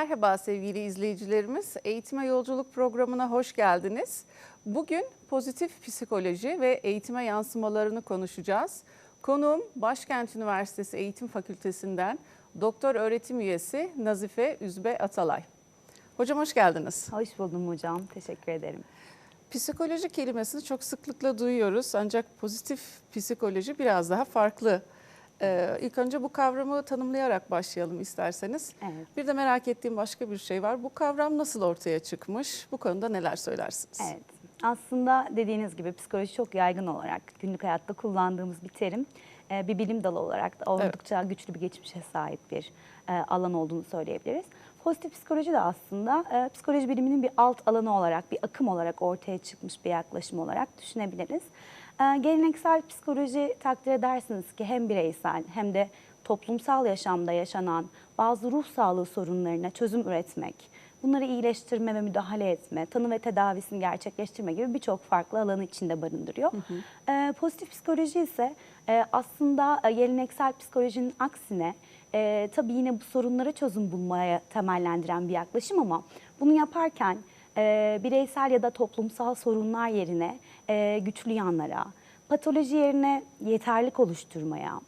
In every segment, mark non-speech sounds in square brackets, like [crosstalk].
Merhaba sevgili izleyicilerimiz. Eğitime Yolculuk programına hoş geldiniz. Bugün pozitif psikoloji ve eğitime yansımalarını konuşacağız. Konuğum Başkent Üniversitesi Eğitim Fakültesinden doktor öğretim üyesi Nazife Üzbe Atalay. Hocam hoş geldiniz. Hoş buldum hocam. Teşekkür ederim. Psikoloji kelimesini çok sıklıkla duyuyoruz ancak pozitif psikoloji biraz daha farklı. Ee, ilk önce bu kavramı tanımlayarak başlayalım isterseniz. Evet. Bir de merak ettiğim başka bir şey var. Bu kavram nasıl ortaya çıkmış? Bu konuda neler söylersiniz? Evet. Aslında dediğiniz gibi psikoloji çok yaygın olarak günlük hayatta kullandığımız bir terim. Ee, Bir bilim dalı olarak da oldukça güçlü bir geçmişe sahip bir e, alan olduğunu söyleyebiliriz. Pozitif psikoloji de aslında e, psikoloji biliminin bir alt alanı olarak, bir akım olarak ortaya çıkmış bir yaklaşım olarak düşünebiliriz. E, Geleneksel psikoloji takdir edersiniz ki hem bireysel hem de toplumsal yaşamda yaşanan bazı ruh sağlığı sorunlarına çözüm üretmek, bunları iyileştirme ve müdahale etme, tanı ve tedavisini gerçekleştirme gibi birçok farklı alanı içinde barındırıyor. Ee, pozitif psikoloji ise e, aslında e, geleneksel psikolojinin aksine e, tabii yine bu sorunlara çözüm bulmaya temellendiren bir yaklaşım ama bunu yaparken e, bireysel ya da toplumsal sorunlar yerine e, güçlü yanlara, patoloji yerine yeterlik oluşturmaya,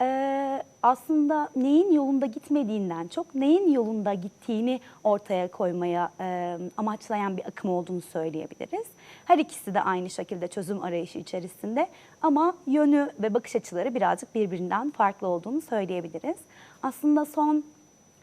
ee, aslında neyin yolunda gitmediğinden çok neyin yolunda gittiğini ortaya koymaya e, amaçlayan bir akım olduğunu söyleyebiliriz. Her ikisi de aynı şekilde çözüm arayışı içerisinde ama yönü ve bakış açıları birazcık birbirinden farklı olduğunu söyleyebiliriz. Aslında son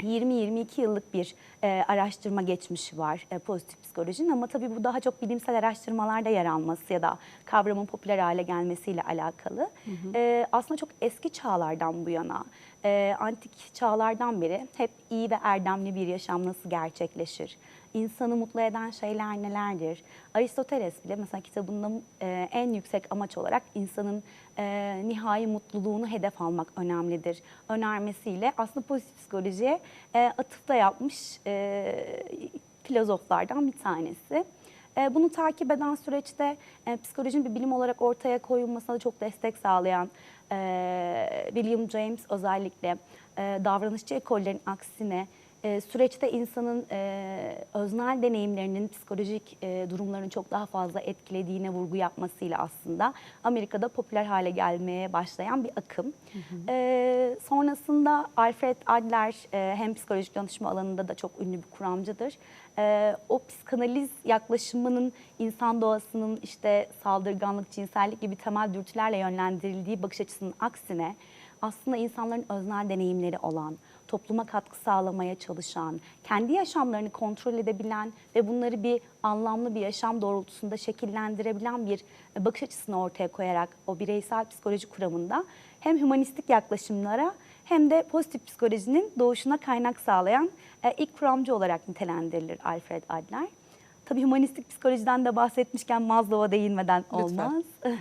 20-22 yıllık bir e, araştırma geçmişi var e, pozitif psikolojinin ama tabii bu daha çok bilimsel araştırmalarda yer alması ya da kavramın popüler hale gelmesiyle alakalı. E, aslında çok eski çağlardan bu yana, e, antik çağlardan beri hep iyi ve erdemli bir yaşam nasıl gerçekleşir? İnsanı mutlu eden şeyler nelerdir? Aristoteles bile mesela kitabında e, en yüksek amaç olarak insanın e, nihai mutluluğunu hedef almak önemlidir önermesiyle aslında pozitif psikolojiye e, atıfta yapmış e, filozoflardan bir tanesi. E, bunu takip eden süreçte e, psikolojinin bir bilim olarak ortaya koyulmasına da çok destek sağlayan e, William James özellikle davranışçı ekollerin aksine e, süreçte insanın e, öznel deneyimlerinin psikolojik e, durumlarını çok daha fazla etkilediğine vurgu yapmasıyla aslında Amerika'da popüler hale gelmeye başlayan bir akım. E, sonrasında Alfred Adler e, hem psikolojik danışma alanında da çok ünlü bir kuramcıdır. E, o psikanaliz yaklaşımının insan doğasının işte saldırganlık, cinsellik gibi temel dürtülerle yönlendirildiği bakış açısının aksine aslında insanların öznel deneyimleri olan, topluma katkı sağlamaya çalışan, kendi yaşamlarını kontrol edebilen ve bunları bir anlamlı bir yaşam doğrultusunda şekillendirebilen bir bakış açısını ortaya koyarak o bireysel psikoloji kuramında hem humanistik yaklaşımlara hem de pozitif psikolojinin doğuşuna kaynak sağlayan e, ilk kuramcı olarak nitelendirilir Alfred Adler. Tabii humanistik psikolojiden de bahsetmişken Maslow'a değinmeden olmaz. [laughs]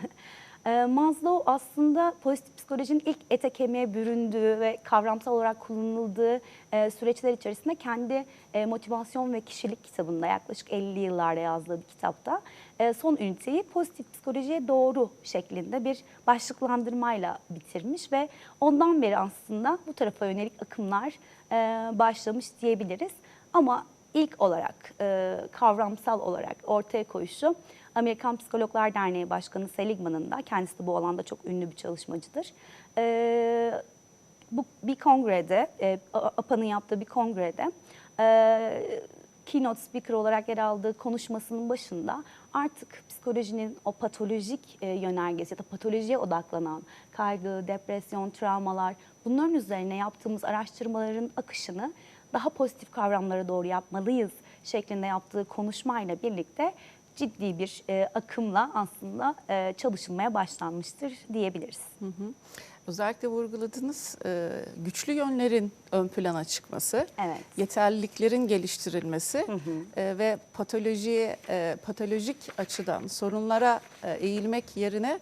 Ee, Maslow aslında pozitif psikolojinin ilk ete kemiğe büründüğü ve kavramsal olarak kullanıldığı e, süreçler içerisinde kendi e, motivasyon ve kişilik kitabında yaklaşık 50 yıllarda yazdığı bir kitapta e, son üniteyi pozitif psikolojiye doğru şeklinde bir başlıklandırmayla bitirmiş ve ondan beri aslında bu tarafa yönelik akımlar e, başlamış diyebiliriz. Ama ilk olarak e, kavramsal olarak ortaya koyuşu Amerikan Psikologlar Derneği Başkanı Seligman'ın da kendisi de bu alanda çok ünlü bir çalışmacıdır. E, bu bir kongrede, e, APA'nın yaptığı bir kongrede e, keynote speaker olarak yer aldığı konuşmasının başında artık psikolojinin o patolojik e, yönergesi ya da patolojiye odaklanan kaygı, depresyon, travmalar bunların üzerine yaptığımız araştırmaların akışını daha pozitif kavramlara doğru yapmalıyız şeklinde yaptığı konuşmayla birlikte ciddi bir e, akımla aslında e, çalışılmaya başlanmıştır diyebiliriz. Özellikle vurguladığınız e, güçlü yönlerin ön plana çıkması, Evet. yeterliliklerin geliştirilmesi e, ve patolojiye e, patolojik açıdan sorunlara eğilmek yerine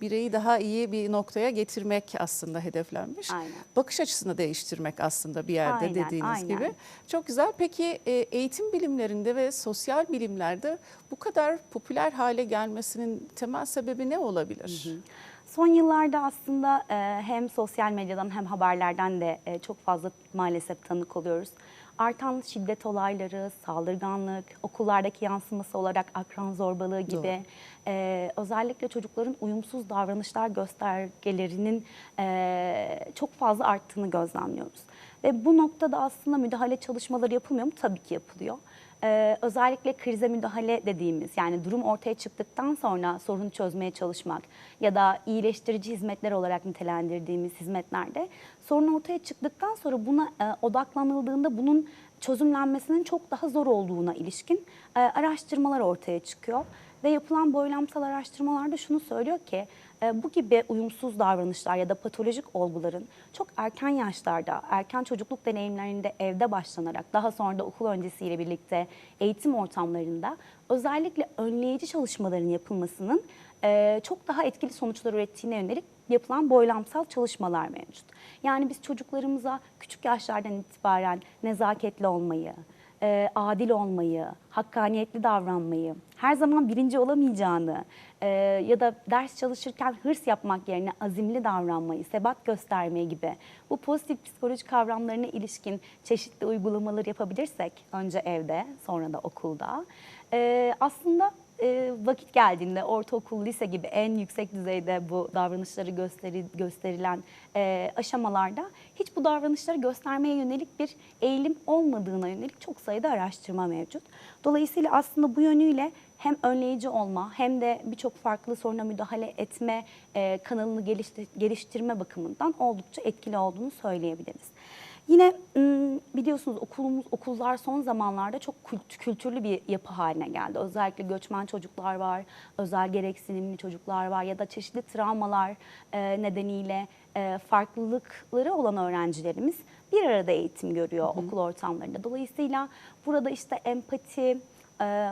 bireyi daha iyi bir noktaya getirmek aslında hedeflenmiş. Aynen. Bakış açısını değiştirmek aslında bir yerde Aynen, dediğiniz aynen. gibi. Çok güzel. Peki eğitim bilimlerinde ve sosyal bilimlerde bu kadar popüler hale gelmesinin temel sebebi ne olabilir? Son yıllarda aslında e, hem sosyal medyadan hem haberlerden de e, çok fazla maalesef tanık oluyoruz. artan şiddet olayları, saldırganlık, okullardaki yansıması olarak akran zorbalığı gibi e, özellikle çocukların uyumsuz davranışlar göstergelerinin e, çok fazla arttığını gözlemliyoruz. Ve bu noktada aslında müdahale çalışmaları yapılmıyor mu? Tabii ki yapılıyor. Ee, özellikle krize müdahale dediğimiz yani durum ortaya çıktıktan sonra sorunu çözmeye çalışmak ya da iyileştirici hizmetler olarak nitelendirdiğimiz hizmetlerde sorun ortaya çıktıktan sonra buna e, odaklanıldığında bunun çözümlenmesinin çok daha zor olduğuna ilişkin e, araştırmalar ortaya çıkıyor. Ve yapılan boylamsal araştırmalarda şunu söylüyor ki e, bu gibi uyumsuz davranışlar ya da patolojik olguların çok erken yaşlarda, erken çocukluk deneyimlerinde evde başlanarak daha sonra da okul öncesiyle birlikte eğitim ortamlarında özellikle önleyici çalışmaların yapılmasının e, çok daha etkili sonuçlar ürettiğine yönelik yapılan boylamsal çalışmalar mevcut. Yani biz çocuklarımıza küçük yaşlardan itibaren nezaketli olmayı, e, adil olmayı, hakkaniyetli davranmayı, her zaman birinci olamayacağını e, ya da ders çalışırken hırs yapmak yerine azimli davranmayı, sebat göstermeyi gibi bu pozitif psikoloji kavramlarına ilişkin çeşitli uygulamalar yapabilirsek önce evde sonra da okulda e, aslında e, vakit geldiğinde ortaokul, lise gibi en yüksek düzeyde bu davranışları gösteri, gösterilen e, aşamalarda hiç bu davranışları göstermeye yönelik bir eğilim olmadığına yönelik çok sayıda araştırma mevcut. Dolayısıyla aslında bu yönüyle hem önleyici olma hem de birçok farklı soruna müdahale etme e, kanalını geliştir, geliştirme bakımından oldukça etkili olduğunu söyleyebiliriz. Yine biliyorsunuz okulumuz okullar son zamanlarda çok kült- kültürlü bir yapı haline geldi. Özellikle göçmen çocuklar var, özel gereksinimli çocuklar var ya da çeşitli travmalar nedeniyle farklılıkları olan öğrencilerimiz bir arada eğitim görüyor okul ortamlarında. Dolayısıyla burada işte empati,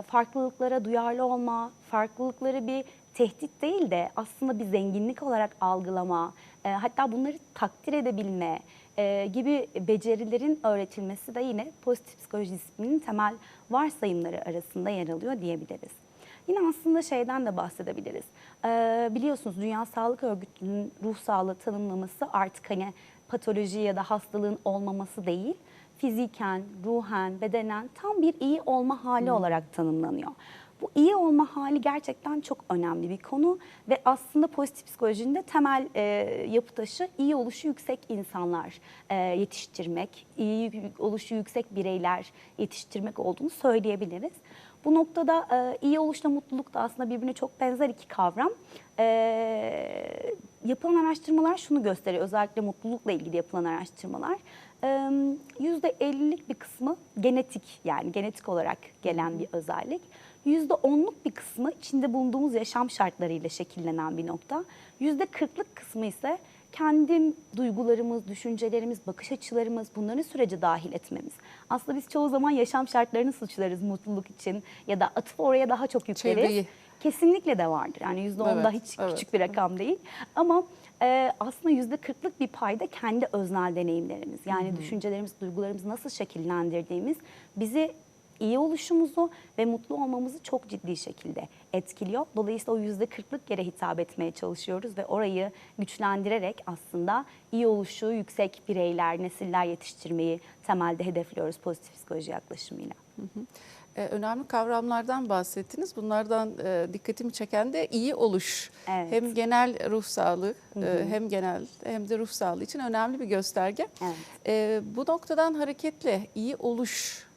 farklılıklara duyarlı olma, farklılıkları bir tehdit değil de aslında bir zenginlik olarak algılama, hatta bunları takdir edebilme e, gibi becerilerin öğretilmesi de yine pozitif psikoloji disiplinin temel varsayımları arasında yer alıyor diyebiliriz. Yine aslında şeyden de bahsedebiliriz. Ee, biliyorsunuz Dünya Sağlık Örgütü'nün ruh sağlığı tanımlaması artık hani patoloji ya da hastalığın olmaması değil, fiziken, ruhen, bedenen tam bir iyi olma hali olarak tanımlanıyor. Bu iyi olma hali gerçekten çok önemli bir konu ve aslında pozitif psikolojinin de temel e, yapı taşı iyi oluşu yüksek insanlar e, yetiştirmek, iyi oluşu yüksek bireyler yetiştirmek olduğunu söyleyebiliriz. Bu noktada e, iyi oluşla mutluluk da aslında birbirine çok benzer iki kavram. E, yapılan araştırmalar şunu gösteriyor, özellikle mutlulukla ilgili yapılan araştırmalar. E, %50'lik bir kısmı genetik yani genetik olarak gelen bir özellik. %10'luk bir kısmı içinde bulunduğumuz yaşam şartlarıyla şekillenen bir nokta. %40'lık kısmı ise kendi duygularımız, düşüncelerimiz, bakış açılarımız bunları sürece dahil etmemiz. Aslında biz çoğu zaman yaşam şartlarını suçlarız mutluluk için ya da atıp oraya daha çok yükleriz. Çevreyi. Kesinlikle de vardır. Yani yüzde on da Evet, hiç evet. küçük bir rakam değil. Ama e, aslında yüzde kırklık bir payda kendi öznel deneyimlerimiz. Yani düşüncelerimiz, duygularımızı nasıl şekillendirdiğimiz bizi iyi oluşumuzu ve mutlu olmamızı çok ciddi şekilde etkiliyor. Dolayısıyla o yüzde kırklık yere hitap etmeye çalışıyoruz ve orayı güçlendirerek aslında iyi oluşu yüksek bireyler, nesiller yetiştirmeyi temelde hedefliyoruz pozitif psikoloji yaklaşımıyla. Ee, önemli kavramlardan bahsettiniz. Bunlardan e, dikkatimi çeken de iyi oluş. Evet. Hem genel ruh sağlığı e, hem genel hem de ruh sağlığı için önemli bir gösterge. Evet. E, bu noktadan hareketle iyi oluş, e,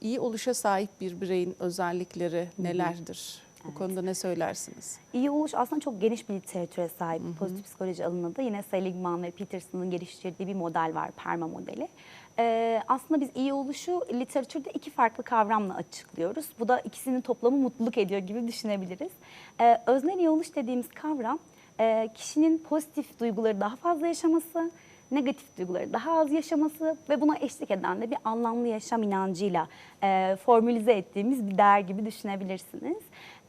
iyi oluşa sahip bir bireyin özellikleri nelerdir? Bu konuda ne söylersiniz? İyi oluş aslında çok geniş bir literatüre sahip pozitif psikoloji alanında. Yine Seligman ve Peterson'ın geliştirdiği bir model var, PERMA modeli. Ee, aslında biz iyi oluşu literatürde iki farklı kavramla açıklıyoruz. Bu da ikisinin toplamı mutluluk ediyor gibi düşünebiliriz. Ee, öznel iyi oluş dediğimiz kavram e, kişinin pozitif duyguları daha fazla yaşaması, negatif duyguları daha az yaşaması ve buna eşlik eden de bir anlamlı yaşam inancıyla e, formülize ettiğimiz bir değer gibi düşünebilirsiniz.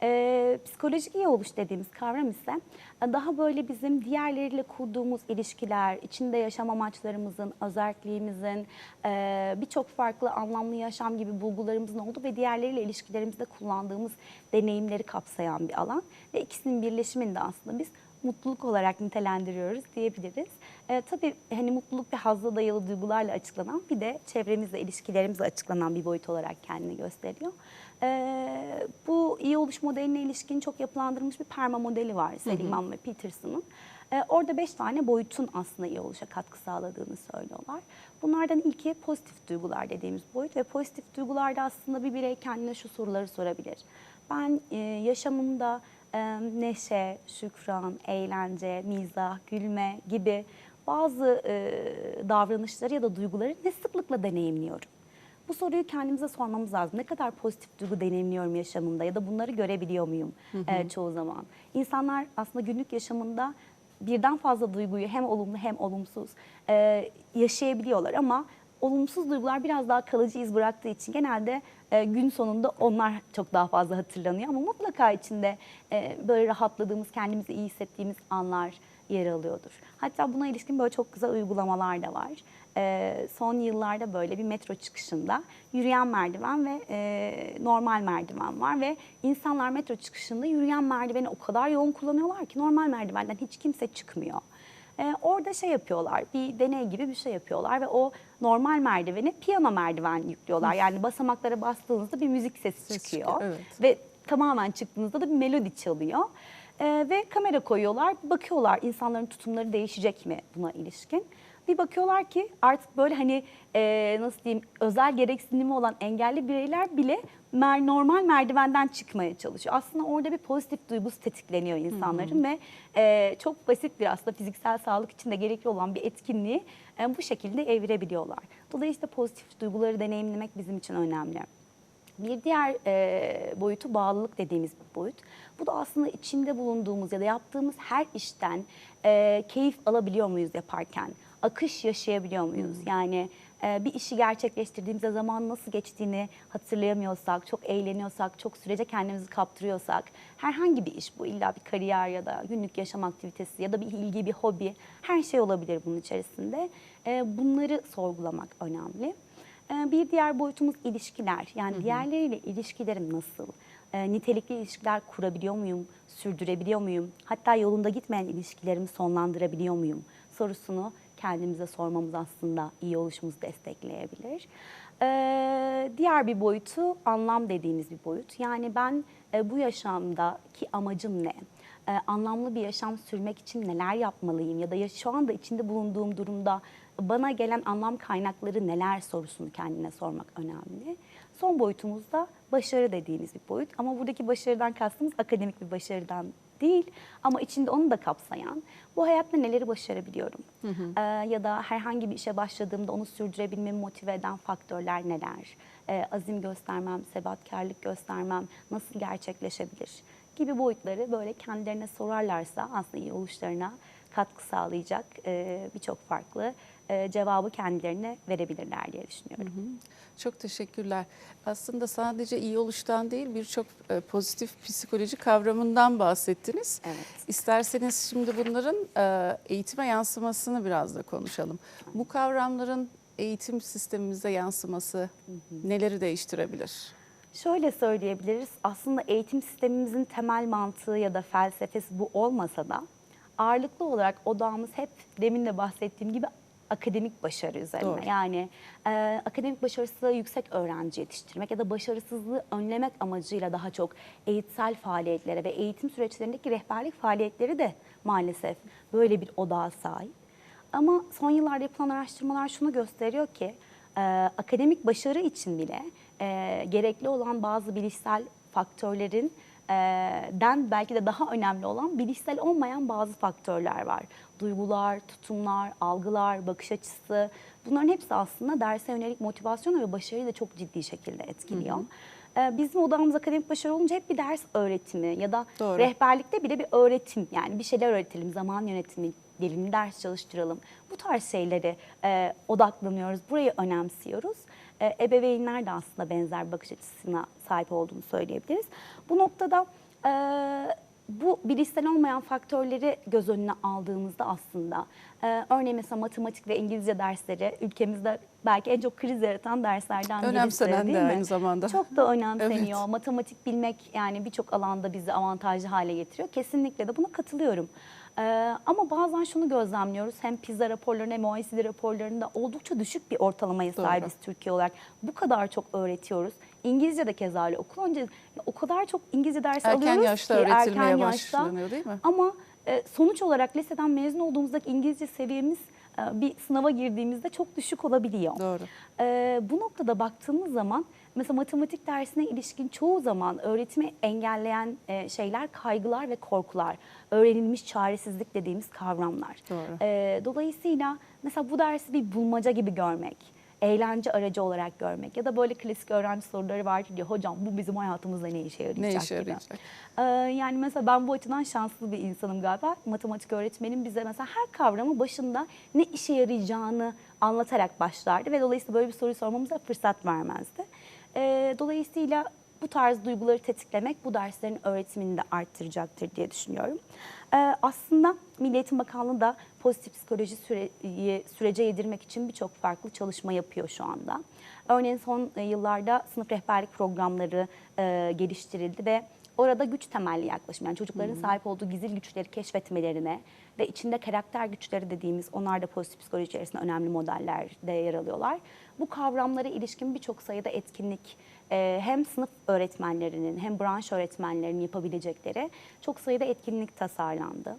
E, psikolojik iyi oluş dediğimiz kavram ise e, daha böyle bizim diğerleriyle kurduğumuz ilişkiler, içinde yaşam amaçlarımızın, özelliğimizin, e, birçok farklı anlamlı yaşam gibi bulgularımızın olduğu ve diğerleriyle ilişkilerimizde kullandığımız deneyimleri kapsayan bir alan. Ve ikisinin birleşiminde aslında biz mutluluk olarak nitelendiriyoruz diyebiliriz. E, tabii hani mutluluk ve hazla dayalı duygularla açıklanan bir de çevremizle, ilişkilerimizle açıklanan bir boyut olarak kendini gösteriyor. E, bu iyi oluş modeline ilişkin çok yapılandırılmış bir perma modeli var Seligman ve Peterson'ın. E, orada beş tane boyutun aslında iyi oluşa katkı sağladığını söylüyorlar. Bunlardan ilki pozitif duygular dediğimiz boyut ve pozitif duygularda aslında bir birey kendine şu soruları sorabilir. Ben e, yaşamımda neşe, şükran, eğlence, mizah, gülme gibi bazı e, davranışları ya da duyguları ne sıklıkla deneyimliyorum? Bu soruyu kendimize sormamız lazım. Ne kadar pozitif duygu deneyimliyorum yaşamımda ya da bunları görebiliyor muyum e, çoğu zaman? İnsanlar aslında günlük yaşamında birden fazla duyguyu hem olumlu hem olumsuz e, yaşayabiliyorlar ama olumsuz duygular biraz daha kalıcı iz bıraktığı için genelde e, gün sonunda onlar çok daha fazla hatırlanıyor ama mutlaka içinde e, böyle rahatladığımız, kendimizi iyi hissettiğimiz anlar yer alıyordur. Hatta buna ilişkin böyle çok güzel uygulamalar da var. E, son yıllarda böyle bir metro çıkışında yürüyen merdiven ve e, normal merdiven var ve insanlar metro çıkışında yürüyen merdiveni o kadar yoğun kullanıyorlar ki normal merdivenden hiç kimse çıkmıyor. Ee, orada şey yapıyorlar, bir deney gibi bir şey yapıyorlar ve o normal merdiveni piyano merdiven yüklüyorlar. Yani basamaklara bastığınızda bir müzik sesi Ses çıkıyor evet. ve tamamen çıktığınızda da bir melodi çalıyor. Ee, ve kamera koyuyorlar, bakıyorlar insanların tutumları değişecek mi buna ilişkin. Bir bakıyorlar ki artık böyle hani e, nasıl diyeyim özel gereksinimi olan engelli bireyler bile mer- normal merdivenden çıkmaya çalışıyor. Aslında orada bir pozitif duygusu tetikleniyor insanların ve e, çok basit bir aslında fiziksel sağlık için de gerekli olan bir etkinliği e, bu şekilde evirebiliyorlar. Dolayısıyla pozitif duyguları deneyimlemek bizim için önemli. Bir diğer e, boyutu bağlılık dediğimiz bir boyut. Bu da aslında içinde bulunduğumuz ya da yaptığımız her işten e, keyif alabiliyor muyuz yaparken? Akış yaşayabiliyor muyuz? Yani e, bir işi gerçekleştirdiğimizde zaman nasıl geçtiğini hatırlayamıyorsak, çok eğleniyorsak, çok sürece kendimizi kaptırıyorsak, herhangi bir iş bu illa bir kariyer ya da günlük yaşam aktivitesi ya da bir ilgi, bir hobi her şey olabilir bunun içerisinde. E, bunları sorgulamak önemli. Ee, Bir diğer boyutumuz ilişkiler. Yani diğerleriyle ilişkilerim nasıl? Nitelikli ilişkiler kurabiliyor muyum? Sürdürebiliyor muyum? Hatta yolunda gitmeyen ilişkilerimi sonlandırabiliyor muyum? Sorusunu kendimize sormamız aslında iyi oluşumuzu destekleyebilir. Ee, Diğer bir boyutu anlam dediğimiz bir boyut. Yani ben e, bu yaşamdaki amacım ne? Ee, Anlamlı bir yaşam sürmek için neler yapmalıyım? Ya da ya şu anda içinde bulunduğum durumda bana gelen anlam kaynakları neler sorusunu kendine sormak önemli. Son boyutumuz da başarı dediğimiz bir boyut. Ama buradaki başarıdan kastımız akademik bir başarıdan değil ama içinde onu da kapsayan bu hayatta neleri başarabiliyorum? Ee, ya da herhangi bir işe başladığımda onu sürdürebilmemi motive eden faktörler neler? Ee, azim göstermem, sebatkarlık göstermem nasıl gerçekleşebilir? Gibi boyutları böyle kendilerine sorarlarsa aslında iyi oluşlarına katkı sağlayacak e, birçok farklı e, cevabı kendilerine verebilirler diye düşünüyorum. Çok teşekkürler. Aslında sadece iyi oluştan değil birçok e, pozitif psikoloji kavramından bahsettiniz. Evet. İsterseniz şimdi bunların e, eğitime yansımasını biraz da konuşalım. Bu kavramların eğitim sistemimize yansıması neleri değiştirebilir? Şöyle söyleyebiliriz. Aslında eğitim sistemimizin temel mantığı ya da felsefesi bu olmasa da ağırlıklı olarak odağımız hep demin de bahsettiğim gibi akademik başarı üzerine. Doğru. Yani e, akademik başarısı yüksek öğrenci yetiştirmek ya da başarısızlığı önlemek amacıyla daha çok eğitsel faaliyetlere ve eğitim süreçlerindeki rehberlik faaliyetleri de maalesef böyle bir odağa sahip. Ama son yıllarda yapılan araştırmalar şunu gösteriyor ki e, akademik başarı için bile e, gerekli olan bazı bilişsel faktörlerin den belki de daha önemli olan bilişsel olmayan bazı faktörler var. Duygular, tutumlar, algılar, bakış açısı bunların hepsi aslında derse yönelik motivasyonu ve başarıyı da çok ciddi şekilde etkiliyor. E, Bizim odamız akademik başarı olunca hep bir ders öğretimi ya da Doğru. rehberlikte bile bir öğretim yani bir şeyler öğretelim, zaman yönetimi, gelin ders çalıştıralım. Bu tarz şeylere e, odaklanıyoruz, burayı önemsiyoruz. E, ebeveynler de aslında benzer bakış açısına sahip olduğunu söyleyebiliriz. Bu noktada e, bu bilişsel olmayan faktörleri göz önüne aldığımızda aslında e, örneğin mesela matematik ve İngilizce dersleri ülkemizde belki en çok kriz yaratan derslerden birisi Önemsenen değil de mi? aynı zamanda. Çok da önemseniyor. Evet. Matematik bilmek yani birçok alanda bizi avantajlı hale getiriyor. Kesinlikle de buna katılıyorum. Ee, ama bazen şunu gözlemliyoruz. Hem PISA raporlarında hem OECD raporlarında oldukça düşük bir ortalamaya Doğru. sahibiz Türkiye olarak. Bu kadar çok öğretiyoruz. İngilizce de keza öyle. Okul önce o kadar çok İngilizce dersi Erken alıyoruz yaşta ki erken yaşta. başlanıyor değil mi? Ama e, sonuç olarak liseden mezun olduğumuzdaki İngilizce seviyemiz bir sınava girdiğimizde çok düşük olabiliyor. Doğru. Ee, bu noktada baktığımız zaman mesela matematik dersine ilişkin çoğu zaman öğretimi engelleyen e, şeyler kaygılar ve korkular. Öğrenilmiş çaresizlik dediğimiz kavramlar. Doğru. Ee, dolayısıyla mesela bu dersi bir bulmaca gibi görmek, eğlence aracı olarak görmek ya da böyle klasik öğrenci soruları vardır ya hocam bu bizim hayatımızda ne işe yarayacak Ne işe gibi. yarayacak? Ee, yani mesela ben bu açıdan şanslı bir insanım galiba. Matematik öğretmenim bize mesela her kavramı başında ne işe yarayacağını anlatarak başlardı ve dolayısıyla böyle bir soru sormamıza fırsat vermezdi. Ee, dolayısıyla bu tarz duyguları tetiklemek bu derslerin öğretimini de arttıracaktır diye düşünüyorum. Ee, aslında Milli Eğitim Bakanlığı da pozitif psikoloji süreyi, sürece yedirmek için birçok farklı çalışma yapıyor şu anda. Örneğin son e, yıllarda sınıf rehberlik programları e, geliştirildi ve orada güç temelli yaklaşım yani çocukların sahip olduğu gizli güçleri keşfetmelerine ve içinde karakter güçleri dediğimiz onlar da pozitif psikoloji içerisinde önemli modellerde yer alıyorlar. Bu kavramlara ilişkin birçok sayıda etkinlik e, hem sınıf öğretmenlerinin hem branş öğretmenlerinin yapabilecekleri çok sayıda etkinlik tasarlandı.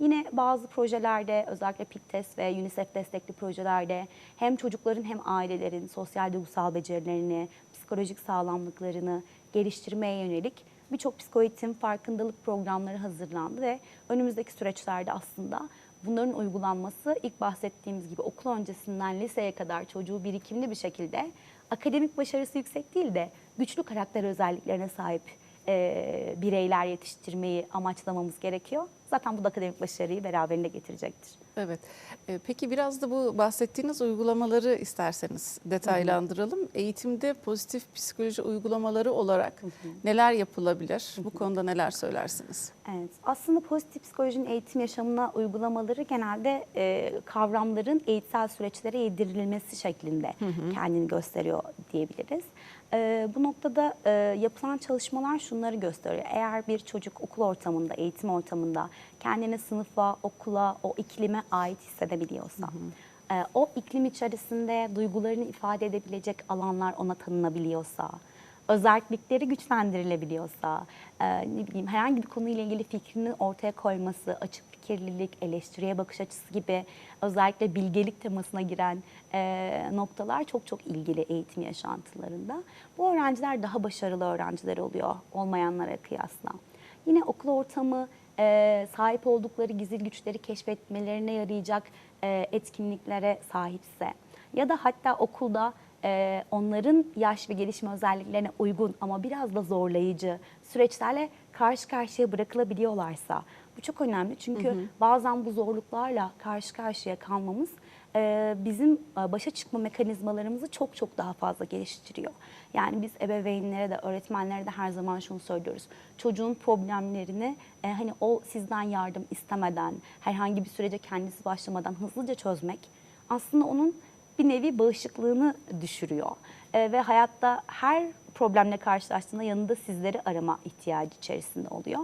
Yine bazı projelerde özellikle PİTTES ve UNICEF destekli projelerde hem çocukların hem ailelerin sosyal duygusal becerilerini, psikolojik sağlamlıklarını geliştirmeye yönelik birçok psikoeğitim farkındalık programları hazırlandı ve önümüzdeki süreçlerde aslında bunların uygulanması ilk bahsettiğimiz gibi okul öncesinden liseye kadar çocuğu birikimli bir şekilde akademik başarısı yüksek değil de güçlü karakter özelliklerine sahip e, bireyler yetiştirmeyi amaçlamamız gerekiyor. Zaten bu da akademik başarıyı beraberinde getirecektir. Evet. Ee, Peki biraz da bu bahsettiğiniz uygulamaları isterseniz detaylandıralım. Eğitimde pozitif psikoloji uygulamaları olarak neler yapılabilir? Bu konuda neler söylersiniz? Evet, aslında pozitif psikolojinin eğitim yaşamına uygulamaları genelde e, kavramların eğitsel süreçlere yedirilmesi şeklinde kendini gösteriyor diyebiliriz. E, bu noktada e, yapılan çalışmalar şunları gösteriyor. Eğer bir çocuk okul ortamında, eğitim ortamında kendini sınıfa, okula, o iklime ait hissedebiliyorsa, e, o iklim içerisinde duygularını ifade edebilecek alanlar ona tanınabiliyorsa, özellikleri güçlendirilebiliyorsa, e, ne bileyim herhangi bir konuyla ilgili fikrini ortaya koyması, açık fikirlilik, eleştiriye bakış açısı gibi özellikle bilgelik temasına giren e, noktalar çok çok ilgili eğitim yaşantılarında. Bu öğrenciler daha başarılı öğrenciler oluyor olmayanlara kıyasla. Yine okul ortamı e, sahip oldukları gizli güçleri keşfetmelerine yarayacak e, etkinliklere sahipse ya da hatta okulda e, onların yaş ve gelişme özelliklerine uygun ama biraz da zorlayıcı süreçlerle karşı karşıya bırakılabiliyorlarsa bu çok önemli çünkü bazen bu zorluklarla karşı karşıya kalmamız e, bizim e, başa çıkma mekanizmalarımızı çok çok daha fazla geliştiriyor. Yani biz ebeveynlere de öğretmenlere de her zaman şunu söylüyoruz. Çocuğun problemlerini e, hani o sizden yardım istemeden herhangi bir sürece kendisi başlamadan hızlıca çözmek aslında onun bir nevi bağışıklığını düşürüyor. E, ve hayatta her problemle karşılaştığında yanında sizleri arama ihtiyacı içerisinde oluyor.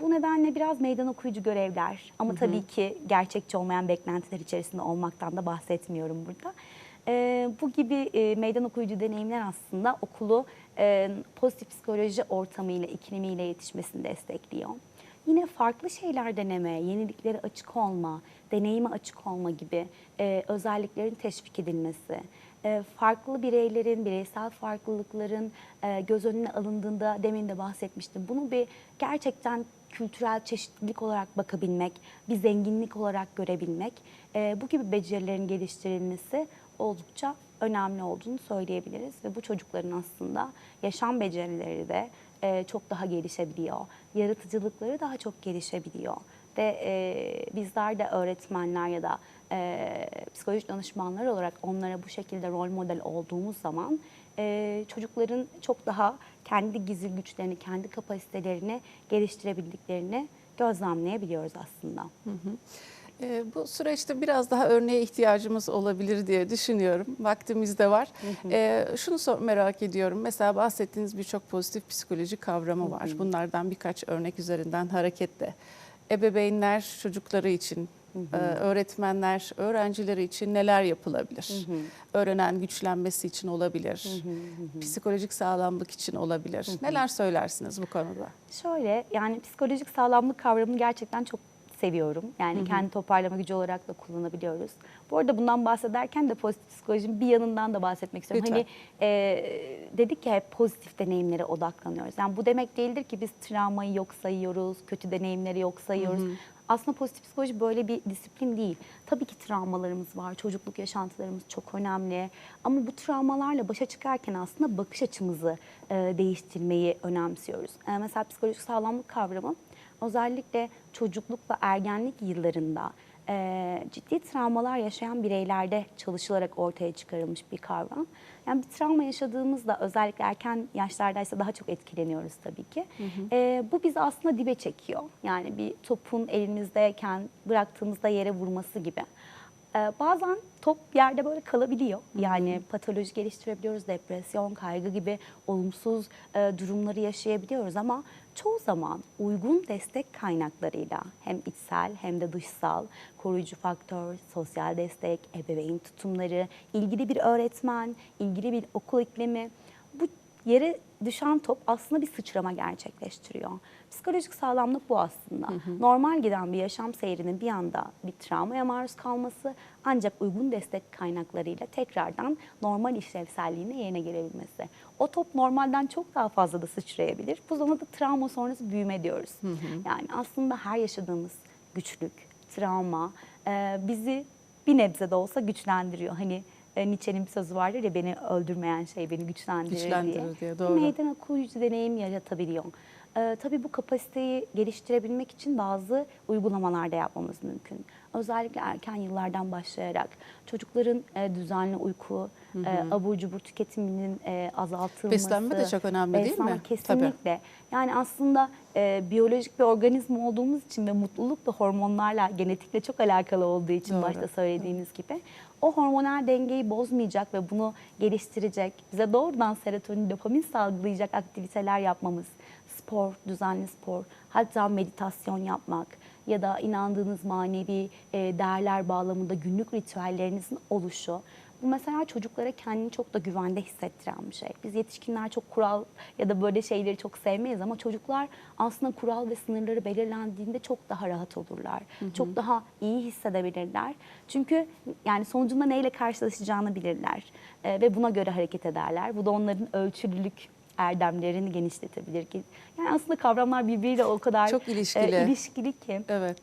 Bu nedenle biraz meydan okuyucu görevler ama tabii ki gerçekçi olmayan beklentiler içerisinde olmaktan da bahsetmiyorum burada. E, bu gibi e, meydan okuyucu deneyimler aslında okulu e, pozitif psikoloji ortamıyla, iklimiyle yetişmesini destekliyor. Yine farklı şeyler deneme, yeniliklere açık olma, deneyime açık olma gibi e, özelliklerin teşvik edilmesi, farklı bireylerin, bireysel farklılıkların e, göz önüne alındığında demin de bahsetmiştim. Bunu bir gerçekten kültürel çeşitlilik olarak bakabilmek, bir zenginlik olarak görebilmek, e, bu gibi becerilerin geliştirilmesi oldukça önemli olduğunu söyleyebiliriz ve bu çocukların aslında yaşam becerileri de e, çok daha gelişebiliyor. Yaratıcılıkları daha çok gelişebiliyor. Ve e, bizler de öğretmenler ya da e, psikolojik danışmanlar olarak onlara bu şekilde rol model olduğumuz zaman e, çocukların çok daha kendi gizli güçlerini, kendi kapasitelerini geliştirebildiklerini gözlemleyebiliyoruz aslında. Ee, Bu süreçte biraz daha örneğe ihtiyacımız olabilir diye düşünüyorum. Vaktimiz de var. Ee, şunu sor- merak ediyorum. Mesela bahsettiğiniz birçok pozitif psikoloji kavramı var. Bunlardan birkaç örnek üzerinden hareketle. Ebeveynler çocukları için, e, öğretmenler öğrencileri için neler yapılabilir? Öğrenen güçlenmesi için olabilir. Psikolojik sağlamlık için olabilir. Neler söylersiniz bu konuda? Şöyle yani psikolojik sağlamlık kavramını gerçekten çok seviyorum. Yani kendi toparlama gücü olarak da kullanabiliyoruz. Bu arada bundan bahsederken de pozitif psikolojinin bir yanından da bahsetmek istiyorum. Lütfen. Hani e, dedik ya hep pozitif deneyimlere odaklanıyoruz. Yani bu demek değildir ki biz travmayı yok sayıyoruz, kötü deneyimleri yok sayıyoruz. Aslında pozitif psikoloji böyle bir disiplin değil. Tabii ki travmalarımız var, çocukluk yaşantılarımız çok önemli. Ama bu travmalarla başa çıkarken aslında bakış açımızı e, değiştirmeyi önemsiyoruz. E, mesela psikolojik sağlamlık kavramı özellikle çocukluk ve ergenlik yıllarında e, ciddi travmalar yaşayan bireylerde çalışılarak ortaya çıkarılmış bir kavram. Yani bir travma yaşadığımızda özellikle erken yaşlardaysa daha çok etkileniyoruz tabii ki. E, bu bizi aslında dibe çekiyor. Yani bir topun elimizdeyken bıraktığımızda yere vurması gibi. E, bazen top yerde böyle kalabiliyor. Yani patoloji geliştirebiliyoruz, depresyon, kaygı gibi olumsuz e, durumları yaşayabiliyoruz ama çoğu zaman uygun destek kaynaklarıyla hem içsel hem de dışsal koruyucu faktör, sosyal destek, ebeveyn tutumları, ilgili bir öğretmen, ilgili bir okul iklimi yere düşen top aslında bir sıçrama gerçekleştiriyor. Psikolojik sağlamlık bu aslında. Normal giden bir yaşam seyrinin bir anda bir travmaya maruz kalması ancak uygun destek kaynaklarıyla tekrardan normal işlevselliğine yerine gelebilmesi. O top normalden çok daha fazla da sıçrayabilir. Bu zaman da travma sonrası büyüme diyoruz. Yani aslında her yaşadığımız güçlük, travma bizi bir nebze de olsa güçlendiriyor. Hani e, Nietzsche'nin bir sözü vardır ya beni öldürmeyen şey beni güçlendirir, Güçlendirir diye. diye, Bir doğru. meydan okuyucu deneyim yaratabiliyor. Ee, tabii bu kapasiteyi geliştirebilmek için bazı uygulamalar da yapmamız mümkün. Özellikle erken yıllardan başlayarak çocukların e, düzenli uyku, e, abur cubur tüketiminin e, azaltılması. Beslenme de çok önemli değil Beslenme mi? Kesinlikle. Yani aslında e, biyolojik bir organizma olduğumuz için ve mutluluk da hormonlarla, genetikle çok alakalı olduğu için Doğru. başta söylediğiniz gibi. O hormonal dengeyi bozmayacak ve bunu geliştirecek, bize doğrudan serotonin, dopamin salgılayacak aktiviteler yapmamız, spor, düzenli spor, hatta meditasyon yapmak ya da inandığınız manevi e, değerler bağlamında günlük ritüellerinizin oluşu. Bu mesela çocuklara kendini çok da güvende hissettiren bir şey. Biz yetişkinler çok kural ya da böyle şeyleri çok sevmeyiz ama çocuklar aslında kural ve sınırları belirlendiğinde çok daha rahat olurlar. Çok daha iyi hissedebilirler. Çünkü yani sonucunda neyle karşılaşacağını bilirler E, ve buna göre hareket ederler. Bu da onların ölçülülük erdemlerini genişletebilir ki. Yani aslında kavramlar birbiriyle o kadar Çok ilişkili. e, ilişkili ki. Evet.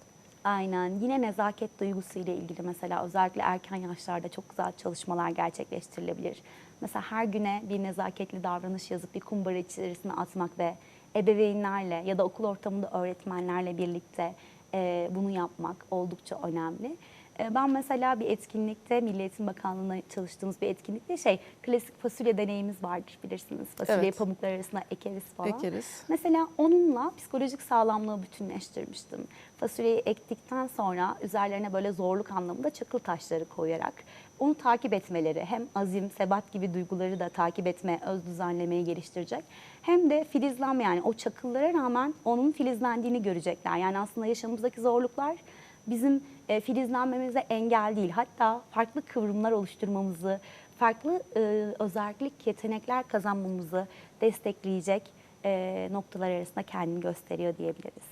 Aynen. Yine nezaket duygusu ile ilgili mesela özellikle erken yaşlarda çok güzel çalışmalar gerçekleştirilebilir. Mesela her güne bir nezaketli davranış yazıp bir kumbara içerisine atmak ve ebeveynlerle ya da okul ortamında öğretmenlerle birlikte e, bunu yapmak oldukça önemli. E, Ben mesela bir etkinlikte, Milli Eğitim Bakanlığı'na çalıştığımız bir etkinlikte şey, klasik fasulye deneyimiz vardır bilirsiniz. Fasulyeyi Evet. pamuklar arasına ekeriz falan. Ekeriz. Mesela onunla psikolojik sağlamlığı bütünleştirmiştim. Fasulyeyi ektikten sonra üzerlerine böyle zorluk anlamında çakıl taşları koyarak onu takip etmeleri hem azim, sebat gibi duyguları da takip etme, öz düzenlemeyi geliştirecek. Hem de filizlenme yani o çakıllara rağmen onun filizlendiğini görecekler. Yani aslında yaşamımızdaki zorluklar bizim e, filizlenmemize engel değil. Hatta farklı kıvrımlar oluşturmamızı, farklı e, özellik, yetenekler kazanmamızı destekleyecek e, noktalar arasında kendini gösteriyor diyebiliriz.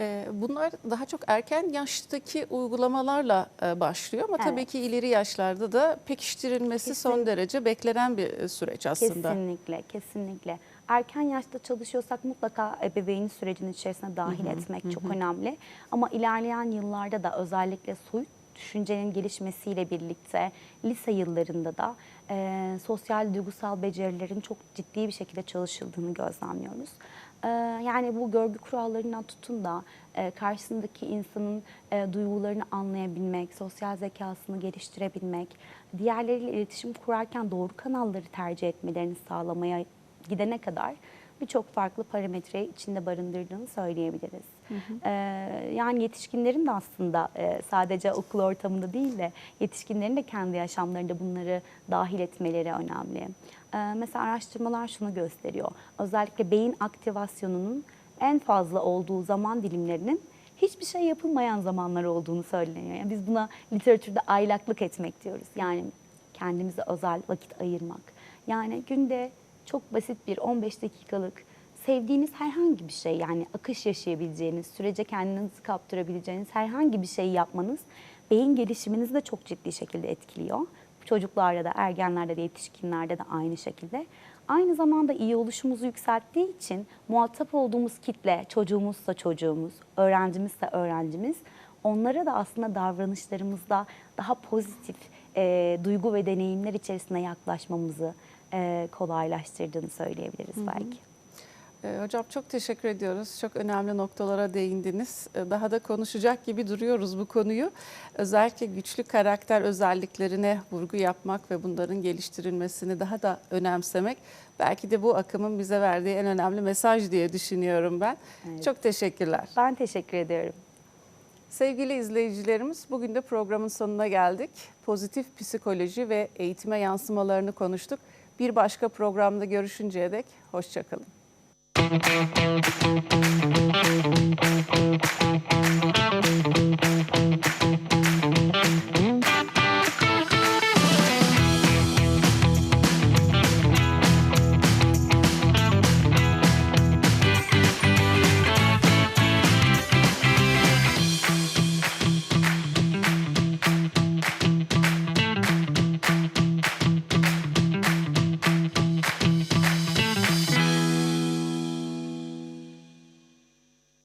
Ee, Bunlar daha çok erken yaştaki uygulamalarla e, başlıyor ama tabii Evet. ki ileri yaşlarda da pekiştirilmesi son Kesin- derece beklenen bir e, süreç aslında. Kesinlikle, kesinlikle. Erken yaşta çalışıyorsak mutlaka ebeveyni sürecinin içerisine dahil etmek çok önemli. Ama ilerleyen yıllarda da özellikle soyut düşüncenin gelişmesiyle birlikte lise yıllarında da e, sosyal duygusal becerilerin çok ciddi bir şekilde çalışıldığını gözlemliyoruz. E, yani bu görgü kurallarından tutun da e, karşısındaki insanın e, duygularını anlayabilmek, sosyal zekasını geliştirebilmek, diğerleriyle iletişim kurarken doğru kanalları tercih etmelerini sağlamaya gidene kadar birçok farklı parametreyi içinde barındırdığını söyleyebiliriz. Ee, yani yetişkinlerin de aslında e, sadece okul ortamında değil de yetişkinlerin de kendi yaşamlarında bunları dahil etmeleri önemli. Ee, mesela araştırmalar şunu gösteriyor. Özellikle beyin aktivasyonunun en fazla olduğu zaman dilimlerinin hiçbir şey yapılmayan zamanlar olduğunu söyleniyor. Yani biz buna literatürde aylaklık etmek diyoruz. Yani kendimize özel vakit ayırmak. Yani günde çok basit bir 15 dakikalık sevdiğiniz herhangi bir şey yani akış yaşayabileceğiniz, sürece kendinizi kaptırabileceğiniz herhangi bir şeyi yapmanız beyin gelişiminizi de çok ciddi şekilde etkiliyor. Çocuklarda da, ergenlerde de, yetişkinlerde de aynı şekilde. Aynı zamanda iyi oluşumuzu yükselttiği için muhatap olduğumuz kitle, çocuğumuzsa çocuğumuz, öğrencimizse öğrencimiz, onlara da aslında davranışlarımızda daha pozitif e, duygu ve deneyimler içerisine yaklaşmamızı e, kolaylaştırdığını söyleyebiliriz belki. Ee, Hocam çok teşekkür ediyoruz. Çok önemli noktalara değindiniz. Ee, Daha da konuşacak gibi duruyoruz bu konuyu. Özellikle güçlü karakter özelliklerine vurgu yapmak ve bunların geliştirilmesini daha da önemsemek belki de bu akımın bize verdiği en önemli mesaj diye düşünüyorum ben. Evet. Çok teşekkürler. Ben teşekkür ediyorum. Sevgili izleyicilerimiz, bugün de programın sonuna geldik. Pozitif psikoloji ve eğitime yansımalarını konuştuk. Bir başka programda görüşünceye dek hoşçakalın.